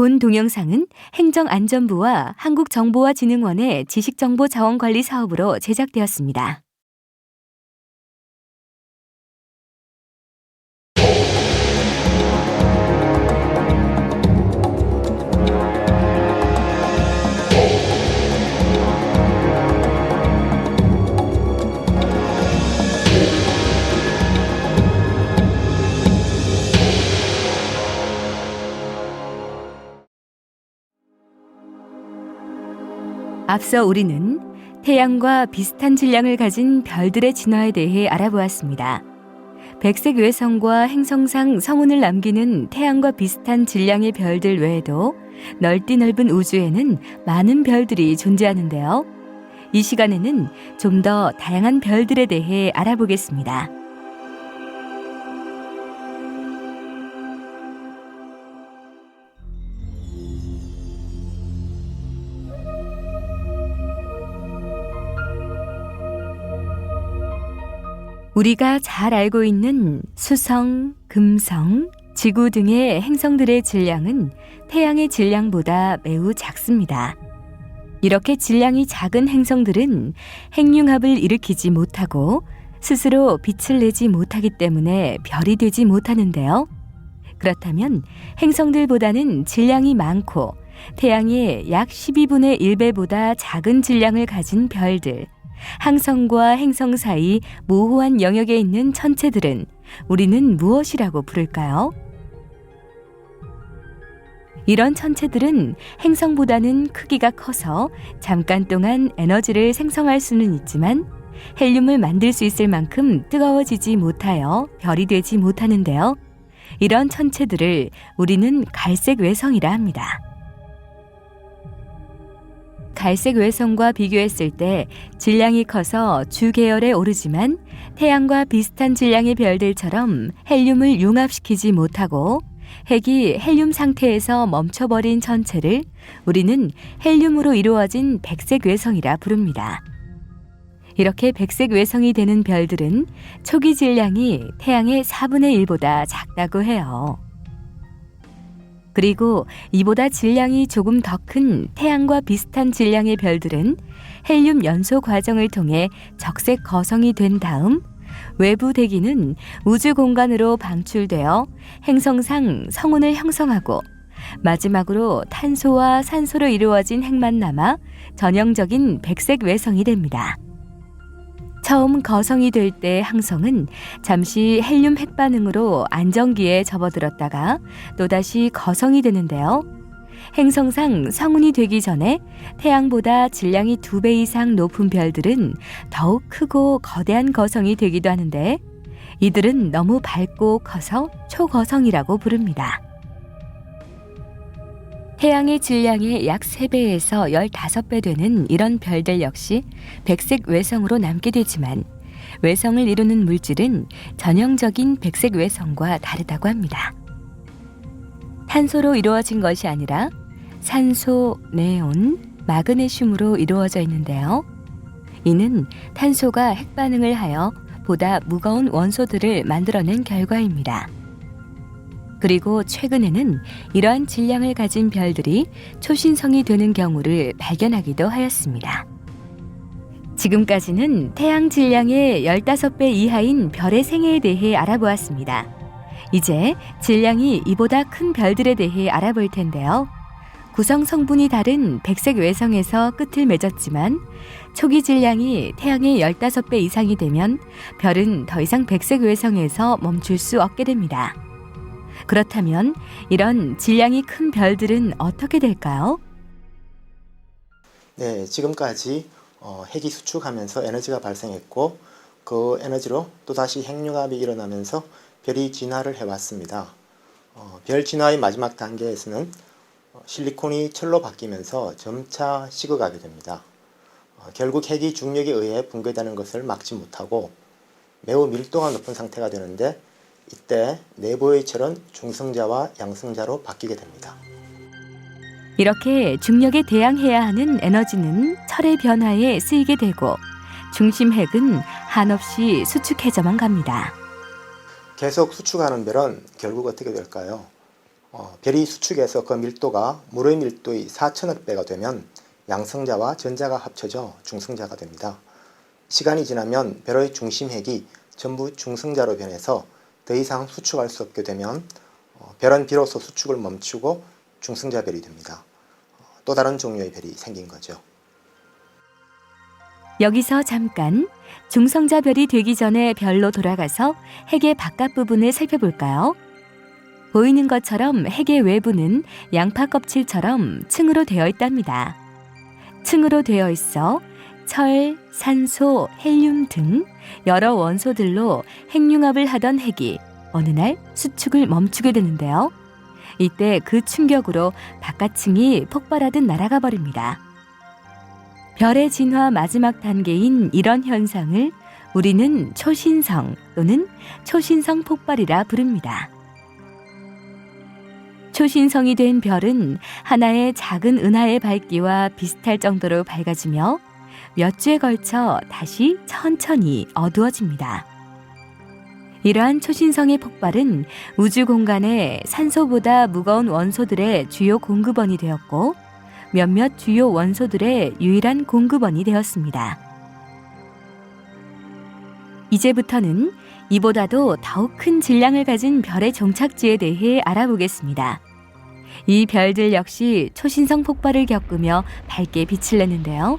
본 동영상은 행정안전부와 한국정보화진흥원의 지식정보자원관리 사업으로 제작되었습니다. 앞서 우리는 태양과 비슷한 질량을 가진 별들의 진화에 대해 알아보았습니다. 백색 외성과 행성상 성운을 남기는 태양과 비슷한 질량의 별들 외에도 넓디 넓은 우주에는 많은 별들이 존재하는데요. 이 시간에는 좀 더 다양한 별들에 대해 알아보겠습니다. 우리가 잘 알고 있는 수성, 금성, 지구 등의 행성들의 질량은 태양의 질량보다 매우 작습니다. 이렇게 질량이 작은 행성들은 핵융합을 일으키지 못하고 스스로 빛을 내지 못하기 때문에 별이 되지 못하는데요. 그렇다면 행성들보다는 질량이 많고 태양의 약 12분의 1배보다 작은 질량을 가진 별들, 항성과 행성 사이 모호한 영역에 있는 천체들은 우리는 무엇이라고 부를까요? 이런 천체들은 행성보다는 크기가 커서 잠깐 동안 에너지를 생성할 수는 있지만 헬륨을 만들 수 있을 만큼 뜨거워지지 못하여 별이 되지 못하는데요. 이런 천체들을 우리는 갈색 외성이라 합니다. 갈색 외성과 비교했을 때 질량이 커서 주 계열에 오르지만 태양과 비슷한 질량의 별들처럼 헬륨을 융합시키지 못하고 핵이 헬륨 상태에서 멈춰버린 천체를 우리는 헬륨으로 이루어진 백색 외성이라 부릅니다. 이렇게 백색 외성이 되는 별들은 초기 질량이 태양의 4분의 1보다 작다고 해요. 그리고 이보다 질량이 조금 더 큰 태양과 비슷한 질량의 별들은 헬륨 연소 과정을 통해 적색 거성이 된 다음 외부 대기는 우주 공간으로 방출되어 행성상 성운을 형성하고 마지막으로 탄소와 산소로 이루어진 핵만 남아 전형적인 백색 외성이 됩니다. 처음 거성이 될 때 항성은 잠시 헬륨 핵 반응으로 안정기에 접어들었다가 또다시 거성이 되는데요. 행성상 성운이 되기 전에 태양보다 질량이 두 배 이상 높은 별들은 더욱 크고 거대한 거성이 되기도 하는데 이들은 너무 밝고 커서 초거성이라고 부릅니다. 태양의 질량의 약 3배에서 15배 되는 이런 별들 역시 백색 외성으로 남게 되지만 외성을 이루는 물질은 전형적인 백색 외성과 다르다고 합니다. 탄소로 이루어진 것이 아니라 산소, 네온, 마그네슘으로 이루어져 있는데요. 이는 탄소가 핵반응을 하여 보다 무거운 원소들을 만들어낸 결과입니다. 그리고 최근에는 이러한 질량을 가진 별들이 초신성이 되는 경우를 발견하기도 하였습니다. 지금까지는 태양 질량의 15배 이하인 별의 생애에 대해 알아보았습니다. 이제 질량이 이보다 큰 별들에 대해 알아볼 텐데요. 구성 성분이 다른 백색 외성에서 끝을 맺었지만 초기 질량이 태양의 15배 이상이 되면 별은 더 이상 백색 외성에서 멈출 수 없게 됩니다. 그렇다면 이런 질량이 큰 별들은 어떻게 될까요? 네, 지금까지 어, 핵이 수축하면서 에너지가 발생했고 그 에너지로 또다시 핵융합이 일어나면서 별이 진화를 해왔습니다. 어, 별 진화의 마지막 단계에서는 어, 실리콘이 철로 바뀌면서 점차 식어가게 됩니다. 어, 결국 핵이 중력에 의해 붕괴되는 것을 막지 못하고 매우 밀도가 높은 상태가 되는데 이때 내부의 철은 중성자와 양성자로 바뀌게 됩니다. 이렇게 중력에 대항해야 하는 에너지는 철의 변화에 쓰이게 되고 중심 핵은 한없이 수축해져만 갑니다. 계속 수축하는 별은 결국 어떻게 될까요? 어, 별이 수축해서 그 밀도가 물의 밀도의 4천억 배가 되면 양성자와 전자가 합쳐져 중성자가 됩니다. 시간이 지나면 별의 중심 핵이 전부 중성자로 변해서 더 이상 수축할 수 없게 되면 어, 별은 비로소 수축을 멈추고 중성자 별이 됩니다. 어, 또 다른 종류의 별이 생긴 거죠. 여기서 잠깐 중성자 별이 되기 전에 별로 돌아가서 핵의 바깥 부분을 살펴볼까요? 보이는 것처럼 핵의 외부는 양파 껍질처럼 층으로 되어 있답니다. 층으로 되어 있어 철, 산소, 헬륨 등 여러 원소들로 핵융합을 하던 핵이 어느 날 수축을 멈추게 되는데요. 이때 그 충격으로 바깥층이 폭발하듯 날아가 버립니다. 별의 진화 마지막 단계인 이런 현상을 우리는 초신성 또는 초신성 폭발이라 부릅니다. 초신성이 된 별은 하나의 작은 은하의 밝기와 비슷할 정도로 밝아지며 몇 주에 걸쳐 다시 천천히 어두워집니다. 이러한 초신성의 폭발은 우주 공간에 산소보다 무거운 원소들의 주요 공급원이 되었고 몇몇 주요 원소들의 유일한 공급원이 되었습니다. 이제부터는 이보다도 더욱 큰 질량을 가진 별의 종착지에 대해 알아보겠습니다. 이 별들 역시 초신성 폭발을 겪으며 밝게 빛을 내는데요.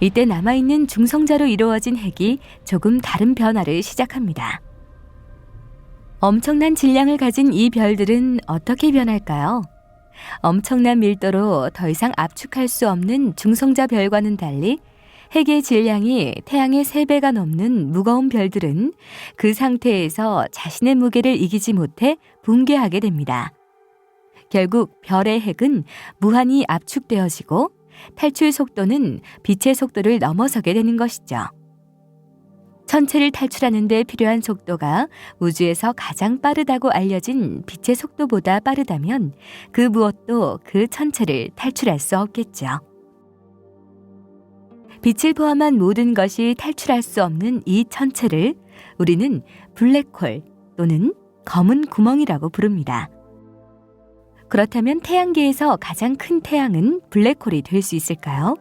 이때 남아있는 중성자로 이루어진 핵이 조금 다른 변화를 시작합니다. 엄청난 질량을 가진 이 별들은 어떻게 변할까요? 엄청난 밀도로 더 이상 압축할 수 없는 중성자 별과는 달리 핵의 질량이 태양의 3배가 넘는 무거운 별들은 그 상태에서 자신의 무게를 이기지 못해 붕괴하게 됩니다. 결국 별의 핵은 무한히 압축되어지고 탈출 속도는 빛의 속도를 넘어서게 되는 것이죠. 천체를 탈출하는 데 필요한 속도가 우주에서 가장 빠르다고 알려진 빛의 속도보다 빠르다면 그 무엇도 그 천체를 탈출할 수 없겠죠. 빛을 포함한 모든 것이 탈출할 수 없는 이 천체를 우리는 블랙홀 또는 검은 구멍이라고 부릅니다. 그렇다면 태양계에서 가장 큰 태양은 블랙홀이 될 수 있을까요?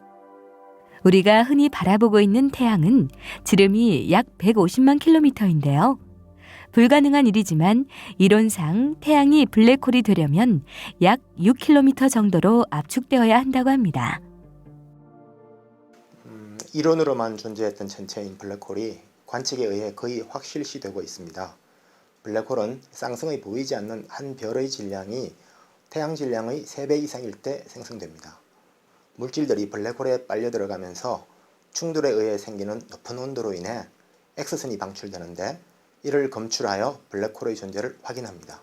우리가 흔히 바라보고 있는 태양은 지름이 약 150만 킬로미터인데요. 불가능한 일이지만 이론상 태양이 블랙홀이 되려면 약 6킬로미터 정도로 압축되어야 한다고 합니다. 음, 이론으로만 존재했던 천체인 블랙홀이 관측에 의해 거의 확실시되고 있습니다. 블랙홀은 쌍성의 보이지 않는 한 별의 질량이 태양 질량의 3배 이상일 때 생성됩니다. 물질들이 블랙홀에 빨려 들어가면서 충돌에 의해 생기는 높은 온도로 인해 X선이 방출되는데 이를 검출하여 블랙홀의 존재를 확인합니다.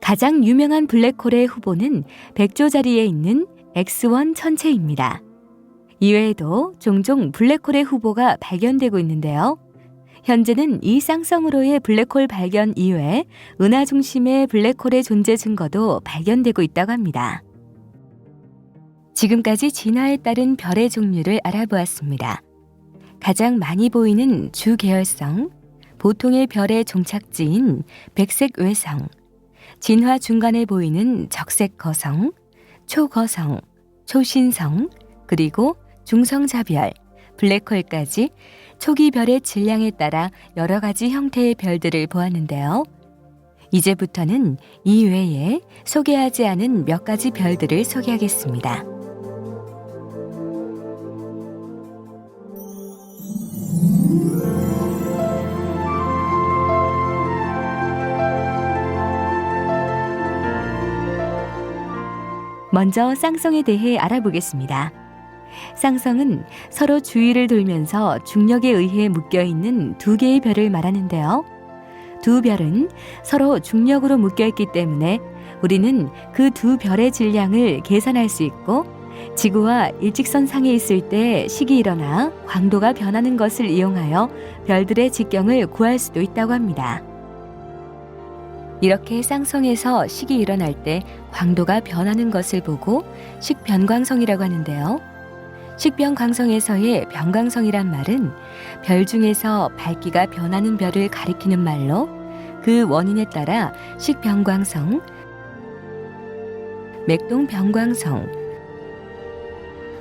가장 유명한 블랙홀의 후보는 백조 자리에 있는 X1 천체입니다. 이외에도 종종 블랙홀의 후보가 발견되고 있는데요. 현재는 이 쌍성으로의 블랙홀 발견 이외에 은하 중심의 블랙홀의 존재 증거도 발견되고 있다고 합니다. 지금까지 진화에 따른 별의 종류를 알아보았습니다. 가장 많이 보이는 주 계열성, 보통의 별의 종착지인 백색 외성, 진화 중간에 보이는 적색 거성, 초거성, 초신성, 그리고 중성자별, 블랙홀까지 초기 별의 질량에 따라 여러 가지 형태의 별들을 보았는데요. 이제부터는 이 외에 소개하지 않은 몇 가지 별들을 소개하겠습니다. 먼저 쌍성에 대해 알아보겠습니다. 쌍성은 서로 주위를 돌면서 중력에 의해 묶여 있는 두 개의 별을 말하는데요. 두 별은 서로 중력으로 묶여 있기 때문에 우리는 그 두 별의 질량을 계산할 수 있고 지구와 일직선 상에 있을 때 식이 일어나 광도가 변하는 것을 이용하여 별들의 직경을 구할 수도 있다고 합니다. 이렇게 쌍성에서 식이 일어날 때 광도가 변하는 것을 보고 식변광성이라고 하는데요. 식변광성에서의 변광성이란 말은 별 중에서 밝기가 변하는 별을 가리키는 말로 그 원인에 따라 식병광성, 맥동병광성,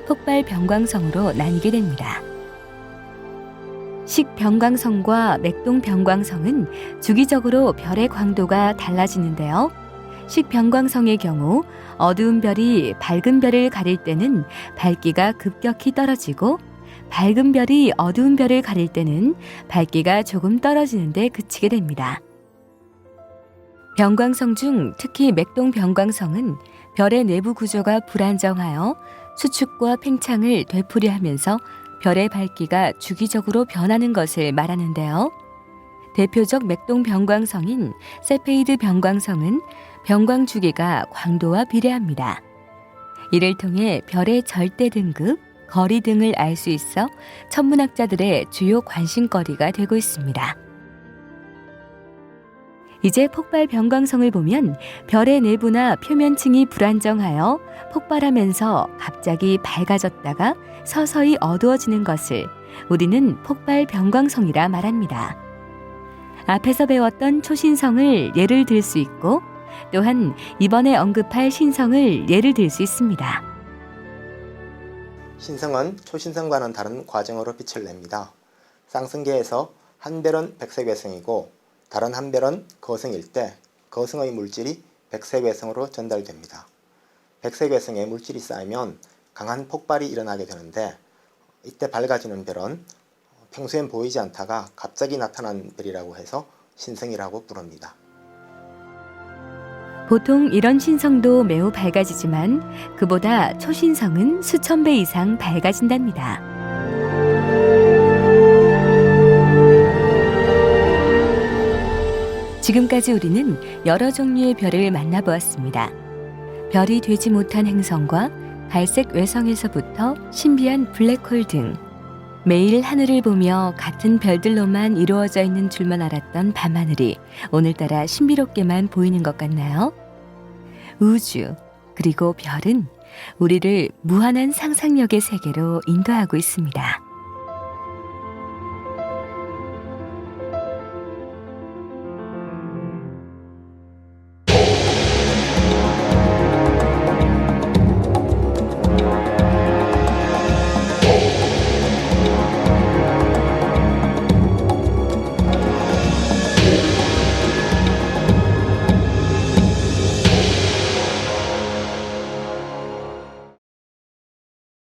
폭발병광성으로 나뉘게 됩니다. 식병광성과 맥동병광성은 주기적으로 별의 광도가 달라지는데요. 식병광성의 경우 어두운 별이 밝은 별을 가릴 때는 밝기가 급격히 떨어지고 밝은 별이 어두운 별을 가릴 때는 밝기가 조금 떨어지는데 그치게 됩니다. 병광성 중 특히 맥동 병광성은 별의 내부 구조가 불안정하여 수축과 팽창을 되풀이하면서 별의 밝기가 주기적으로 변하는 것을 말하는데요. 대표적 맥동 병광성인 세페이드 병광성은 병광 주기가 광도와 비례합니다. 이를 통해 별의 절대 등급, 거리 등을 알 수 있어 천문학자들의 주요 관심거리가 되고 있습니다. 이제 폭발 병광성을 보면 별의 내부나 표면층이 불안정하여 폭발하면서 갑자기 밝아졌다가 서서히 어두워지는 것을 우리는 폭발 병광성이라 말합니다. 앞에서 배웠던 초신성을 예를 들 수 있고 또한 이번에 언급할 신성을 예를 들 수 있습니다. 신성은 초신성과는 다른 과정으로 빛을 냅니다. 쌍성계에서 한 별은 백색외성이고 다른 한 별은 거성일 때 거성의 물질이 백색외성으로 전달됩니다. 백색외성에 물질이 쌓이면 강한 폭발이 일어나게 되는데 이때 밝아지는 별은 평소엔 보이지 않다가 갑자기 나타난 별이라고 해서 신성이라고 부릅니다. 보통 이런 신성도 매우 밝아지지만 그보다 초신성은 수천 배 이상 밝아진답니다. 지금까지 우리는 여러 종류의 별을 만나보았습니다. 별이 되지 못한 행성과 갈색 외성에서부터 신비한 블랙홀 등 매일 하늘을 보며 같은 별들로만 이루어져 있는 줄만 알았던 밤하늘이 오늘따라 신비롭게만 보이는 것 같나요? 우주, 그리고 별은 우리를 무한한 상상력의 세계로 인도하고 있습니다.